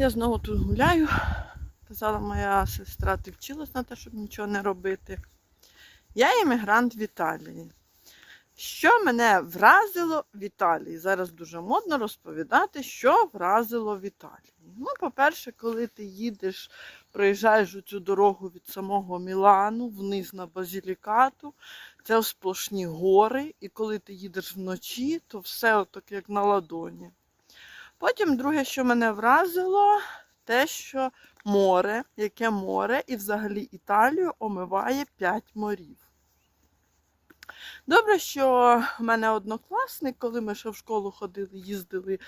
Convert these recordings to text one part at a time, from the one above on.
Я знову тут гуляю. Казала моя сестра, ти вчилась на те, щоб нічого не робити. Я іммігрант в Італії. Що мене вразило в Італії? Зараз дуже модно розповідати, що вразило в Італії. Ну, по-перше, коли ти їдеш, проїжджаєш цю дорогу від самого Мілану вниз на Базілікату, це сплошні гори, і коли ти їдеш вночі, то все отак як на ладоні. Потім друге, що мене вразило, те, що море, яке море, і взагалі Італію омиває 5 морів. Добре, що в мене однокласник, коли ми ще в школу ходили, їздили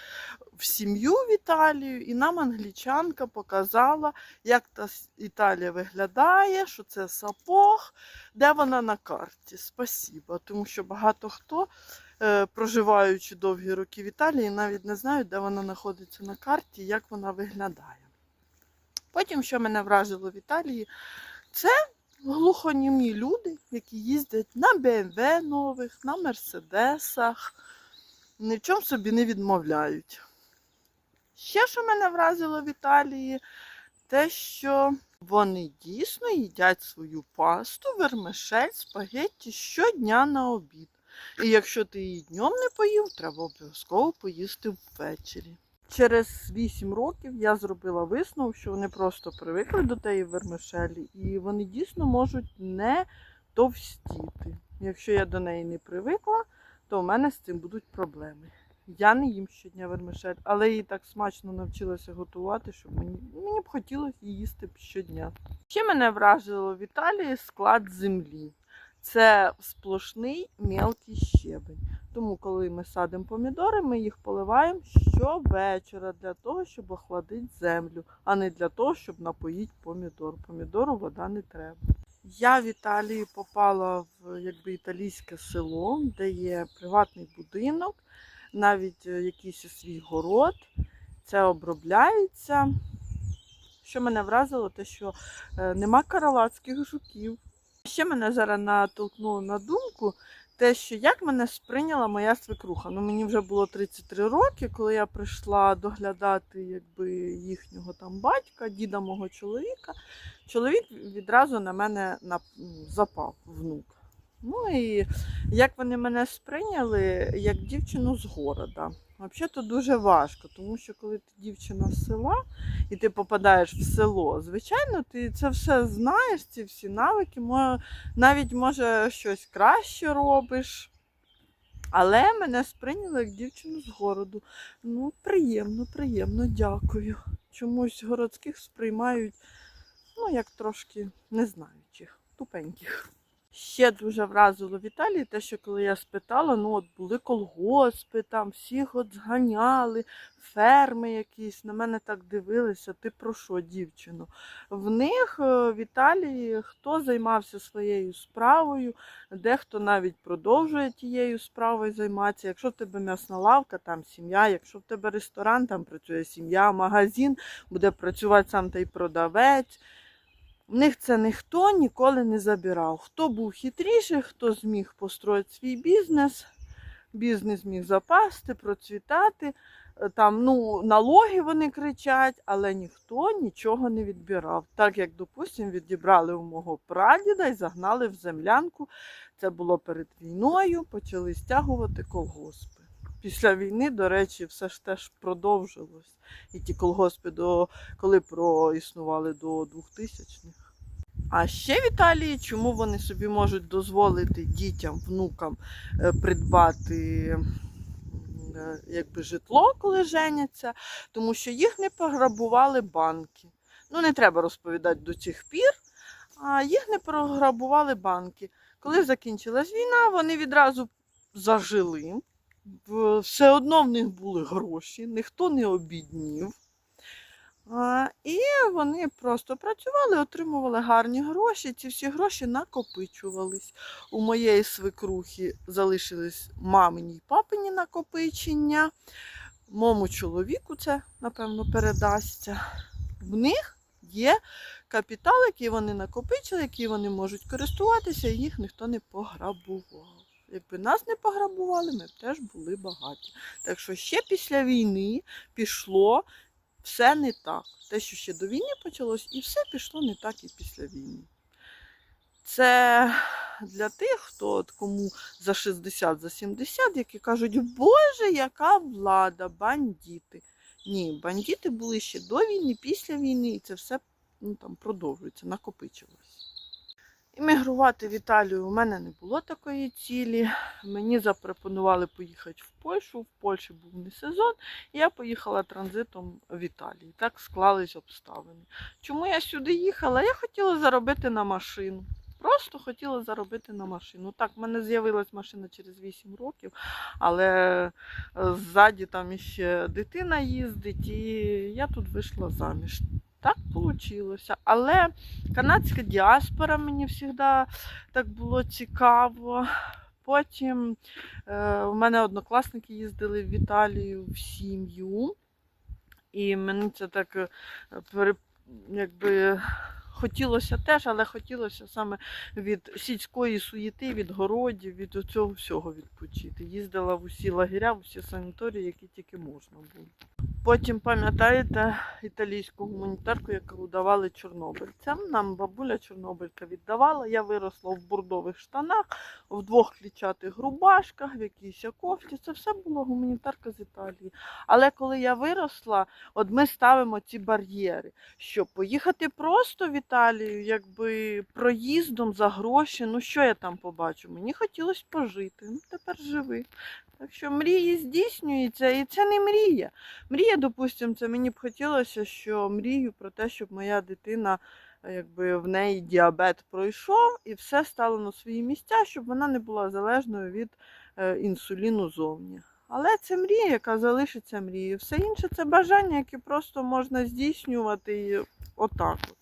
в сім'ю в Італію, і нам англічанка показала, як та Італія виглядає, що це сапог, де вона на карті. Спасіба. Тому що багато хто, проживаючи довгі роки в Італії, навіть не знають, де вона знаходиться на карті, як вона виглядає. Потім, що мене вразило в Італії, це глухонімі люди, які їздять на БМВ нових, на Мерседесах, ні в чому собі не відмовляють. Ще, що мене вразило в Італії, те, що вони дійсно їдять свою пасту, вермишель, спагетті щодня на обід. І якщо ти її днем не поїв, треба обов'язково поїсти ввечері. Через 8 років я зробила висновок, що вони просто привикли до тієї вермишелі, і вони дійсно можуть не товстіти. Якщо я до неї не привикла, то в мене з цим будуть проблеми. Я не їм щодня вермишель, але її так смачно навчилася готувати, що мені, мені б хотілося її їсти щодня. Ще мене вражило в Італії склад землі. Це сплошний мелкий щебень. Тому, коли ми садимо помідори, ми їх поливаємо щовечора для того, щоб охладити землю, а не для того, щоб напоїти помідор. Помідору вода не треба. Я в Італії попала в якби італійське село, де є приватний будинок, навіть е, якийсь свій город. Це обробляється. Що мене вразило, те, що е, нема каралацьких жуків. Ще мене зараз натолкнуло на думку, те, що як мене сприйняла моя свекруха. Ну, мені вже було 33 роки, коли я прийшла доглядати якби, їхнього там батька, діда мого чоловіка. Чоловік відразу на мене запав внук. Ну і як вони мене сприйняли, як дівчину з города. Взагалі дуже важко, тому що коли ти дівчина з села і ти попадаєш в село, звичайно, ти це все знаєш, ці всі навики, навіть може щось краще робиш. Але мене сприйняли як дівчину з городу. Ну, приємно, приємно, дякую. Чомусь городських сприймають, ну, як трошки незнаючих, тупеньких. Ще дуже вразило в те, що коли я спитала, ну от були колгоспи, там всіх от зганяли, ферми якісь, на мене так дивилися, ти про що, дівчино? В них е, в хто займався своєю справою, дехто навіть продовжує тією справою займатися. Якщо в тебе м'ясна лавка, там сім'я, якщо в тебе ресторан, там працює сім'я, магазин, буде працювати сам той продавець. В них це ніхто ніколи не забирав. Хто був хитріший, хто зміг построїти свій бізнес, бізнес міг запасти, процвітати. Е, Там, ну, налоги вони кричать, але ніхто нічого не відбирав. Так як, допустимо, відібрали у мого прадіда і загнали в землянку. Це було перед війною, почали стягувати колгоспи. Після війни, до речі, все ж теж продовжилось. І ті колгоспи, до, коли проіснували до 2000-х. А ще в Італії, чому вони собі можуть дозволити дітям, внукам е, придбати е, якби, житло, коли женяться, тому що їх не пограбували банки. Ну, не треба розповідати до цих пір, а їх не програбували банки. Коли закінчилась війна, вони відразу зажили. Все одно в них були гроші, ніхто не обіднів. І вони просто працювали, отримували гарні гроші. Ці всі гроші накопичувались. У моєї свекрухи залишились мамині й папині накопичення. Мому чоловіку це, напевно, передасться. В них є капітал, який вони накопичили, який вони можуть користуватися, і їх ніхто не пограбував. Якби нас не пограбували, ми б теж були багаті. Так що ще після війни пішло все не так. Те, що ще до війни почалось, і все пішло не так і після війни. Це для тих, хто кому за 60, за 70, які кажуть, Боже, яка влада, бандити. Ні, бандити були ще до війни, після війни, і це все ну, там, продовжується, накопичилось. Іммігрувати в Італію у мене не було такої цілі. Мені запропонували поїхати в Польщу. В Польщі був не сезон, і я поїхала транзитом в Італію. Так склались обставини. Чому я сюди їхала? Я хотіла заробити на машину. Просто хотіла заробити на машину. Так, в мене з'явилась машина через 8 років, але е, ззаді там іще дитина їздить, і я тут вийшла заміж. Так вийшло. Але канадська діаспора мені завжди так було цікаво. Потім е, у мене однокласники їздили в Італію в сім'ю, і мені це так е, якби, хотілося теж, але хотілося саме від сільської суєти, від городів, від цього всього відпочити. Їздила в усі лагеря, в усі санаторії, які тільки можна було. Потім пам'ятаєте італійську гуманітарку, яку давали чорнобильцям. Нам бабуля Чорнобилька віддавала. Я виросла в бордових штанах, в двох клітчатих рубашках, в якійсь кофті. Це все була гуманітарка з Італії. Але коли я виросла, от ми ставимо ці бар'єри, що поїхати просто в Італію, якби проїздом за гроші. Ну що я там побачу? Мені хотілося пожити. Ну тепер живи. Так що мрії здійснюються, і це не мрія. Мрія, допустимо, це мені б хотілося, що мрію про те, щоб моя дитина, якби в неї діабет пройшов і все стало на свої місця, щоб вона не була залежною від е, інсуліну зовні. Але це мрія, яка залишиться мрією. Все інше це бажання, яке просто можна здійснювати отак. От.